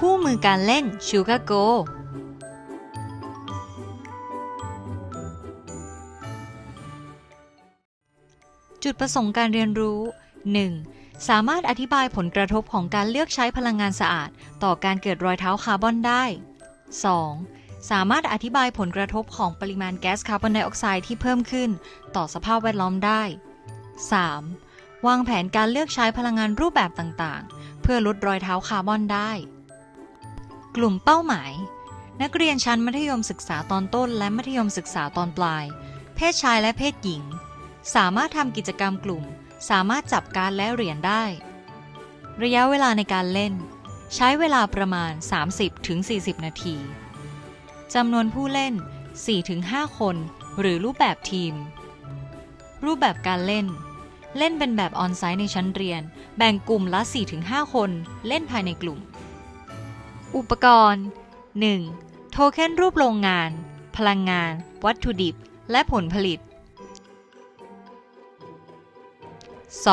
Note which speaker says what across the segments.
Speaker 1: คู่มือการเล่นชูกาโกจุดประสงค์การเรียนรู้ 1. สามารถอธิบายผลกระทบของการเลือกใช้พลังงานสะอาด ต่อการเกิดรอยเท้าคาร์บอนได้ 2. สามารถอธิบายผลกระทบของปริมาณแก๊สคาร์บอนไดออกไซด์ที่เพิ่มขึ้น ต่อสภาพแวดล้อมได้ 3. วางแผนการเลือกใช้พลังงานรูปแบบต่างๆ เพื่อลดรอยเท้าคาร์บอนได้ กลุ่มเป้าหมาย นักเรียนชั้นมัธยมศึกษาตอนต้น และมัธยมศึกษาตอนปลาย เพศชายและเพศหญิง สามารถทำกิจกรรมกลุ่ม สามารถจับการและเหรียญได้ ระยะเวลาในการเล่น ใช้เวลาประมาณ 30-40 นาทีจำนวนผู้เล่น 4-5 คน หรือรูปแบบทีม รูปแบบการเล่น เล่นเป็นแบบออนไซต์ในชั้นเรียน แบ่งกลุ่มละ 4-5 คน เล่นภายในกลุ่ม อุปกรณ์ 1. โทเค็นรูปโรงงาน พลังงาน วัตถุดิบ และผลผลิต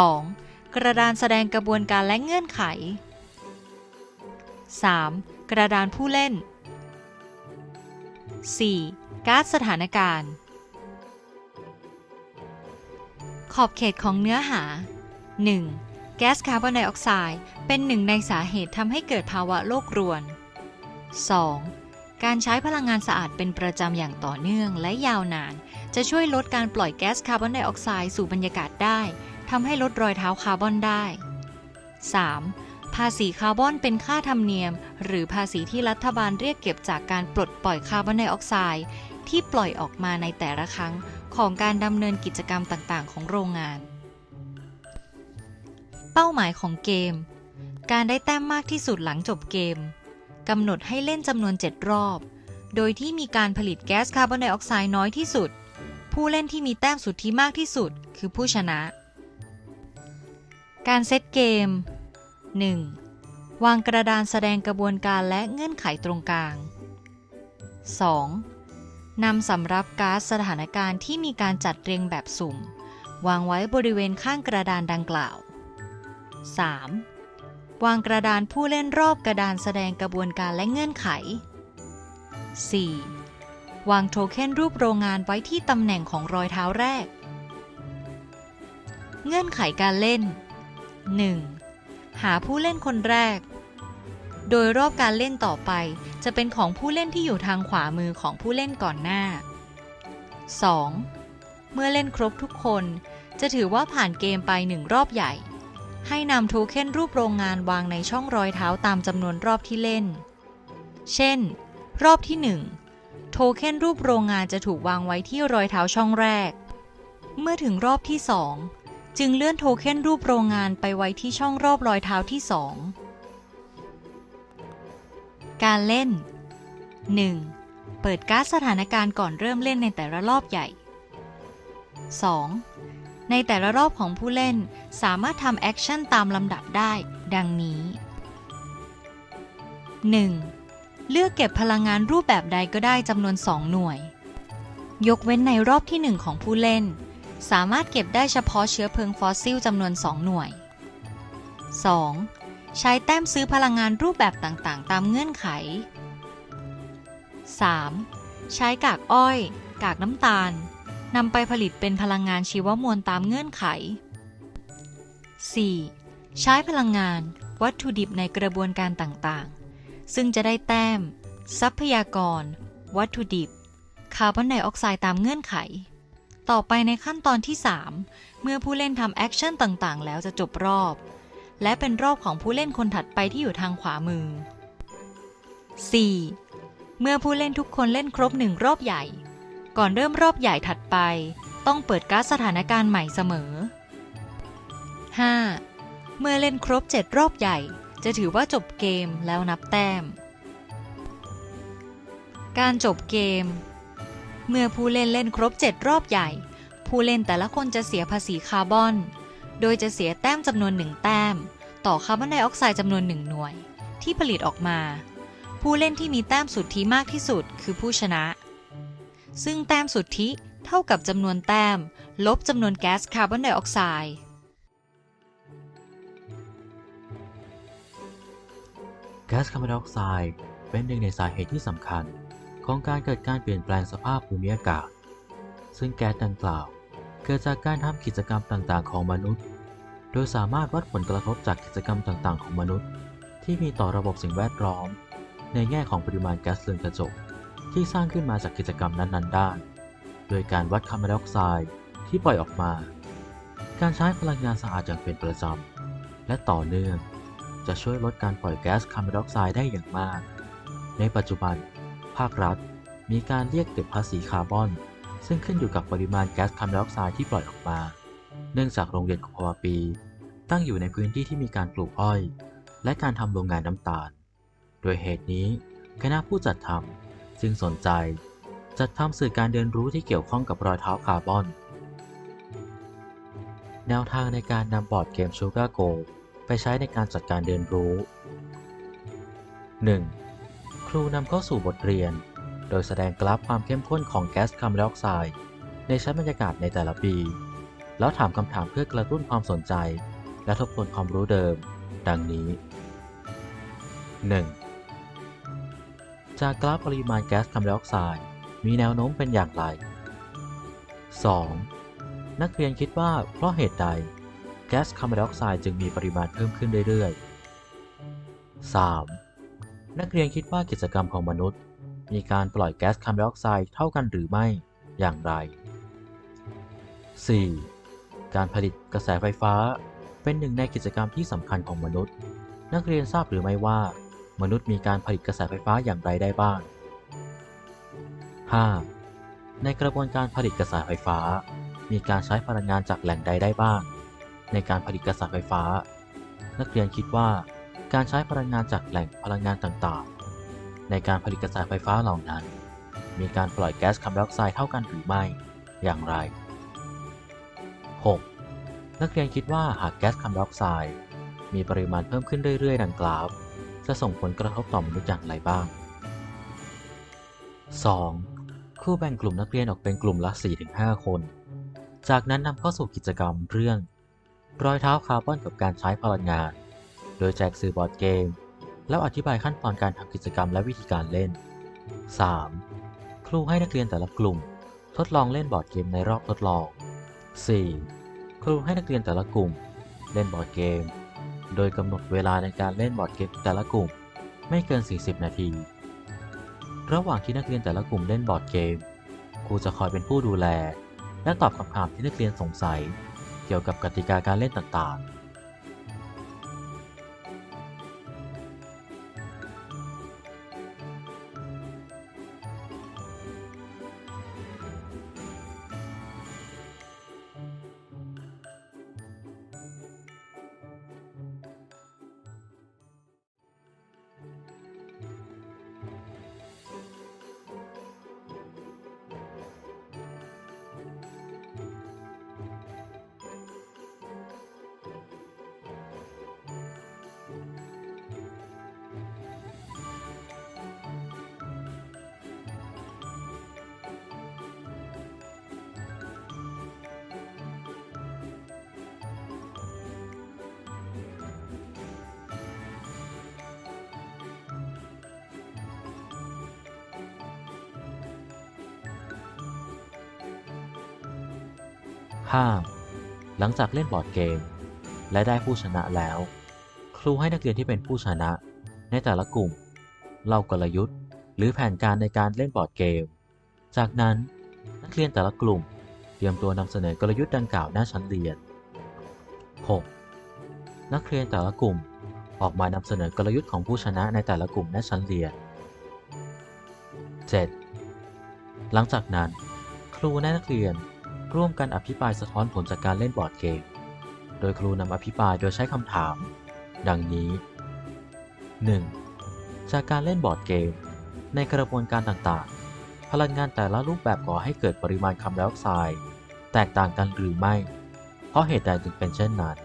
Speaker 1: 2. กระดานแสดงกระบวนการและเงื่อนไข 3. กระดานผู้เล่น 4. การ์ดสถานการณ์ ขอบเขตของเนื้อหา 1. แก๊สคาร์บอนไดออกไซด์เป็นหนึ่งในสาเหตุทำให้เกิดภาวะโลกรวน 2. การใช้พลังงานสะอาดเป็นประจำอย่างต่อเนื่องและยาวนาน จะช่วยลดการปล่อยแก๊สคาร์บอนไดออกไซด์สู่บรรยากาศได้ทำให้ลดรอยเท้าคาร์บอนได้ 3. ภาษีคาร์บอนเป็นค่าธรรมเนียม หรือภาษีที่รัฐบาลเรียกเก็บจากการปลดปล่อยคาร์บอนไดออกไซด์ที่ปล่อยออกมาในแต่ละครั้งของการดำเนินกิจกรรมต่างๆ ของโรงงาน เป้าหมายของเกม การได้แต้มมากที่สุดหลังจบเกมกำหนดให้เล่นจำนวน 7 รอบ โดยที่มีการผลิตแก๊สคาร์บอนไดออกไซด์น้อยที่สุด ผู้เล่นที่มีแต้มสุทธิมากที่สุด คือผู้ชนะ การเซตเกม 1. วางกระดานแสดงกระบวนการและเงื่อนไขตรงกลาง 2. นำสำรับก๊าซสถานการณ์ที่มีการจัดเรียงแบบสุ่ม วางไว้บริเวณข้างกระดานดังกล่าว 3. วางกระดานผู้เล่นรอบกระดานแสดงกระบวนการและเงื่อนไข 4. วางโทเค็นรูปโรงงานไว้ที่ตำแหน่งของรอยเท้าแรก เงื่อนไขการเล่น 1. หาผู้เล่นคนแรก โดยรอบการเล่นต่อไปจะเป็นของผู้เล่นที่อยู่ทางขวามือของผู้เล่นก่อนหน้า 2. เมื่อเล่นครบทุกคน จะถือว่าผ่านเกมไปหนึ่งรอบใหญ่ ให้นำโทเค็นรูปโรงงานวางในช่องรอยเท้าตามจำนวนรอบที่เล่น เช่น รอบที่ 1 โทเค็นรูปโรงงานจะถูกวางไว้ที่รอยเท้าช่องแรก เมื่อถึงรอบที่ 2 จึงเลื่อนโทเค็นรูปโรงงานไปไว้ที่ช่องรอบรอยเท้าที่ 2 การเล่น 1. เปิดการ์ดสถานการณ์ก่อนเริ่มเล่นในแต่ละรอบใหญ่ 2. ในแต่ละรอบของผู้เล่น สามารถทำแอคชั่นตามลำดับได้ ดังนี้ 1. เลือกเก็บพลังงานรูปแบบใดก็ได้จำนวน 2 หน่วย ยกเว้นในรอบที่ 1 ของผู้เล่น สามารถเก็บได้เฉพาะเชื้อเพลิงฟอสซิลจำนวน 2 หน่วย 2. ใช้แต้มซื้อพลังงานรูปแบบต่างๆ ตามเงื่อนไข 3. ใช้กากอ้อย กากน้ำตาล นำไปผลิตเป็นพลังงานชีวมวลตามเงื่อนไข 4. ใช้พลังงาน วัตถุดิบในกระบวนการต่างๆ ซึ่งจะได้แต้ม ทรัพยากร วัตถุดิบ คาร์บอนไดออกไซด์ตามเงื่อนไข ต่อไปในขั้นตอนที่ 3 เมื่อผู้เล่นทำแอคชั่นต่างๆ แล้วจะจบรอบ และเป็นรอบของผู้เล่นคนถัดไปที่อยู่ทางขวามือ 4. เมื่อผู้เล่นทุกคนเล่นครบหนึ่งรอบใหญ่ ก่อนเริ่มรอบใหญ่ถัดไป ต้องเปิดการ์ดสถานการณ์ใหม่เสมอ 5. เมื่อเล่นครบ 7 รอบใหญ่ จะถือว่าจบเกมแล้วนับแต้ม การจบเกม เมื่อผู้เล่นเล่นครบ 7 รอบใหญ่ ผู้เล่นแต่ละคนจะเสียภาษีคาร์บอน โดยจะเสียแต้มจำนวนหนึ่งแต้ม ต่อคาร์บอนไดออกไซด์จำนวนหนึ่งหน่วย ที่ผลิตออกมา ผู้เล่นที่มีแต้มสุดทธิมากที่สุดคือผู้ชนะ ซึ่งแต้มสุทธิเท่ากับจำนวนแต้ม ลบจำนวนแก๊สคาร์บอนไดออกไซด์ค
Speaker 2: ก๊สคาร์บอนไดออกไซด์เป็นหนึ่งในสาเหตุที่สำคัญ ของการเกิดการเปลี่ยนแปลงสภาพภูมิอากาศ ซึ่งแก๊สดังกล่าว เกิดจากการทำกิจกรรมต่างๆ ของมนุษย์ โดยสามารถวัดผลกระทบจากกิจกรรมต่างๆ ของมนุษย์ ที่มีต่อระบบสิ่งแวดล้อม ในแง่ของปริมาณแก๊สเรือนกระจก ที่สร้างขึ้นมาจากกิจกรรมนั้นๆ ได้ โดยการวัดคาร์บอนไดออกไซด์ที่ปล่อยออกมา การใช้พลังงานสะอาดอย่างเป็นประจำและต่อเนื่อง จะช่วยลดการปล่อยแก๊สคาร์บอนไดออกไซด์ได้อย่างมาก ในปัจจุบัน ภาครัฐมีการเรียกเก็บภาษีคาร์บอน ซึ่งขึ้นอยู่กับปริมาณแก๊สคาร์บอนไดออกไซด์ที่ปล่อยออกมา เนื่องจากโรงเรียนของพวปี ตั้งอยู่ในพื้นที่ที่มีการปลูกอ้อย และการทำโรงงานน้ำตาล โดยเหตุนี้คณะผู้จัดทำ จึงสนใจ จัดทำสื่อการเรียนรู้ที่เกี่ยวข้องกับรอยเท้าคาร์บอน แนวทางในการนำบอร์ดเกม Sugar Go ไปใช้ในการจัดการเรียนรู้ 1. ครูนำเข้าสู่บทเรียน โดยแสดงกราฟความเข้มข้นของแก๊สคาร์บอนไดออกไซด์ในชั้นบรรยากาศในแต่ละปี แล้วถามคำถามเพื่อกระตุ้นความสนใจ และทบทวนความรู้เดิม ดังนี้ 1. จากกราฟปริมาณแก๊สคาร์บอนไดออกไซด์มีแนวโน้มเป็นอย่างไร 2. นักเรียนคิดว่าเพราะเหตุใด แก๊สคาร์บอนไดออกไซด์จึงมีปริมาณเพิ่มขึ้นเรื่อยๆ 3. นักเรียนคิดว่ากิจกรรมของมนุษย์ มีการปล่อยแก๊สคาร์บอนไดออกไซด์เท่ากันหรือไม่อย่างไร 4. การผลิตกระแสไฟฟ้าเป็นหนึ่งในกิจกรรมที่สำคัญของมนุษย์ นักเรียนทราบหรือไม่ว่า มนุษย์มีการผลิตกระแสไฟฟ้าอย่างไรได้บ้าง 5. ในกระบวนการผลิตกระแสไฟฟ้า มีการใช้พลังงานจากแหล่งใดได้บ้าง ในการผลิตกระแสไฟฟ้า นักเรียนคิดว่า การใช้พลังงานจากแหล่งพลังงานต่างๆ ในการผลิตกระแสไฟฟ้าเหล่านั้น มีการปล่อยแก๊สคาร์บอนไดออกไซด์เท่ากันหรือไม่ อย่างไร 6. นักเรียนคิดว่าหากแก๊สคาร์บอนไดออกไซด์มีปริมาณเพิ่มขึ้นเรื่อยๆ ดังกล่าว จะส่งผลกระทบต่อมนุษย์อย่างไรบ้าง 2. ครูแบ่งกลุ่มนักเรียนออกเป็นกลุ่มละ 4-5 คน จากนั้นนำเข้าสู่กิจกรรมเรื่อง รอยเท้าคาร์บอนกับการใช้พลังงาน โดยแจกสื่อบอร์ดเกม แล้วอธิบายขั้นตอนการทำกิจกรรมและวิธีการเล่น 3. ครูให้นักเรียนแต่ละกลุ่ม ทดลองเล่นบอร์ดเกมในรอบทดลอง 4. ครูให้นักเรียนแต่ละกลุ่ม เล่นบอร์ดเกม โดยกำหนดเวลาในการเล่นบอร์ดเกมแต่ละกลุ่ม ไม่เกิน 40 นาที ระหว่างที่นักเรียนแต่ละกลุ่มเล่นบอร์ดเกม ครูจะคอยเป็นผู้ดูแล และตอบคำถามที่นักเรียนสงสัย เกี่ยวกับกติกาการเล่นต่างๆ 5. หลังจากเล่นบอร์ดเกม และได้ผู้ชนะแล้ว ครูให้นักเรียนที่เป็นผู้ชนะ ในแต่ละกลุ่มเล่ากลยุทธ์ หรือแผนการในการเล่นบอร์ดเกม จากนั้นนักเรียนแต่ละกลุ่ม เตรียมตัวนำเสนอกลยุทธ์ดังกล่าวหน้าชั้นเรียน 6. นักเรียนแต่ละกลุ่มออกมานำเสนอกลยุทธ์ของผู้ชนะในแต่ละกลุ่มหน้าชั้นเรียน 7. หลังจากนั้น ครูและนักเรียน ร่วมกันอภิปรายสะท้อนผลจากการเล่นบอร์ดเกม โดยครูนำอภิปรายโดยใช้คำถาม ดังนี้ 1. จากการเล่นบอร์ดเกม ในกระบวนการต่างๆ พลังงานแต่ละรูปแบบก่อให้เกิดปริมาณคาร์บอนไดออกไซด์แตกต่างกันหรือไม่ เพราะเหตุใดจึงเป็นเช่นนั้น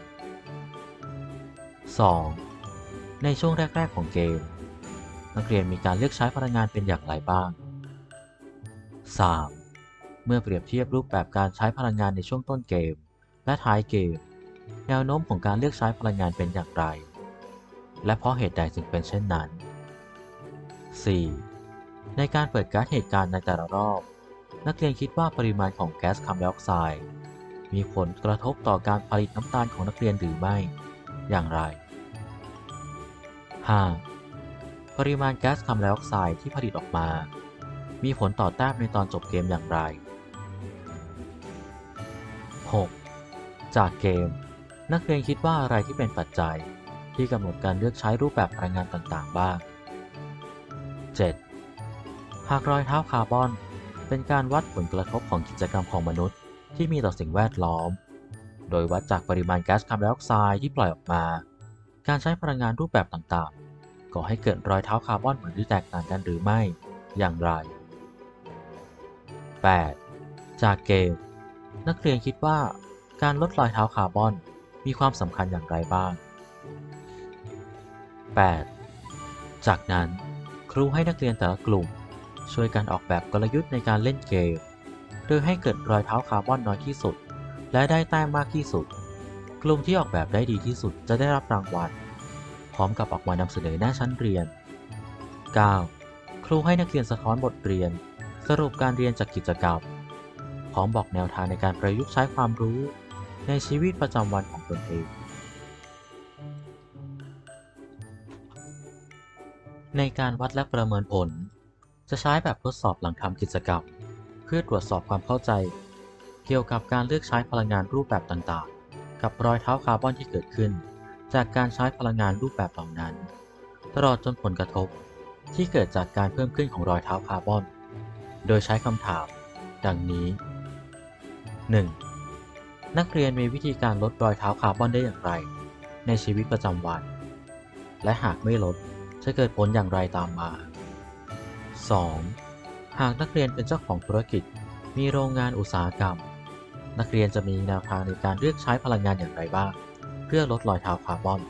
Speaker 2: 2. ในช่วงแรก ๆ ของเกม นักเรียนมีการเลือกใช้พลังงานเป็นอย่างไรบ้าง 3. เมื่อเปรียบเทียบรูปแบบการใช้พลังงานในช่วงต้นเกม และท้ายเกม แนวโน้มของการเลือกใช้พลังงานเป็นอย่างไร และเพราะเหตุใดจึงเป็นเช่นนั้น 4. ในการเปิดก๊าซเหตุการณ์ในแต่ละรอบ นักเรียนคิดว่าปริมาณของแก๊สคาร์บอนไดออกไซด์มีผลกระทบต่อการผลิตน้ำตาลของนักเรียนหรือไม่ อย่างไร 5. ปริมาณแก๊สคาร์บอนไดออกไซด์ที่ผลิตออกมา มีผลต่อแต้มในตอนจบเกมอย่างไร 6. จากเกม นักเรียนคิดว่าอะไรที่เป็นปัจจัย ที่กำหนดการเลือกใช้รูปแบบพลังงานต่างๆ บ้าง 7. หากรอยเท้าคาร์บอน เป็นการวัดผลกระทบของกิจกรรมของมนุษย์ ที่มีต่อสิ่งแวดล้อม โดยวัดจากปริมาณแก๊สคาร์บอนไดออกไซด์ที่ปล่อยออกมา การใช้พลังงานรูปแบบต่างๆ ก่อให้เกิดรอยเท้าคาร์บอนเหมือนหรือแตกต่างกันหรือไม่ อย่างไร 8. จากเกม นักเรียนคิดว่าการลดรอยเท้าคาร์บอนมีความสำคัญอย่างไรบ้าง 8. จากนั้นครูให้นักเรียนแต่ละกลุ่ม ช่วยกันออกแบบกลยุทธ์ในการเล่นเกม โดยให้เกิดรอยเท้าคาร์บอนน้อยที่สุด และได้แต้มมากที่สุด กลุ่มที่ออกแบบได้ดีที่สุดจะได้รับรางวัล พร้อมกับออกมานำเสนอหน้าชั้นเรียน 9. ครูให้นักเรียนสะท้อนบทเรียน สรุปการเรียนจากกิจกรรม ร้อมบอกแนวทางในการประยุกต์ใช้ความรู้ในชีวิตประจำวันของตนเอง ในการวัดและประเมินผล จะใช้แบบทดสอบหลังทำกิจกรรม เพื่อตรวจสอบความเข้าใจ เกี่ยวกับการเลือกใช้พลังงานรูปแบบต่างๆ กับรอยเท้าคาร์บอนที่เกิดขึ้น จากการใช้พลังงานรูปแบบเหล่านั้น ตลอดจนผลกระทบ ที่เกิดจากการเพิ่มขึ้นของรอยเท้าคาร์บอน โดยใช้คำถาม ดังนี้ 1. นักเรียนมีวิธีการลดรอยเท้าคาร์บอนได้อย่างไร ในชีวิตประจำวัน และหากไม่ลดจะเกิดผลอย่างไรตามมา 2. หากนักเรียนเป็นเจ้าของธุรกิจ มีโรงงานอุตสาหกรรม นักเรียนจะมีแนวทางในการเลือกใช้พลังงานอย่างไรบ้าง เพื่อลดรอยเท้าคาร์บอน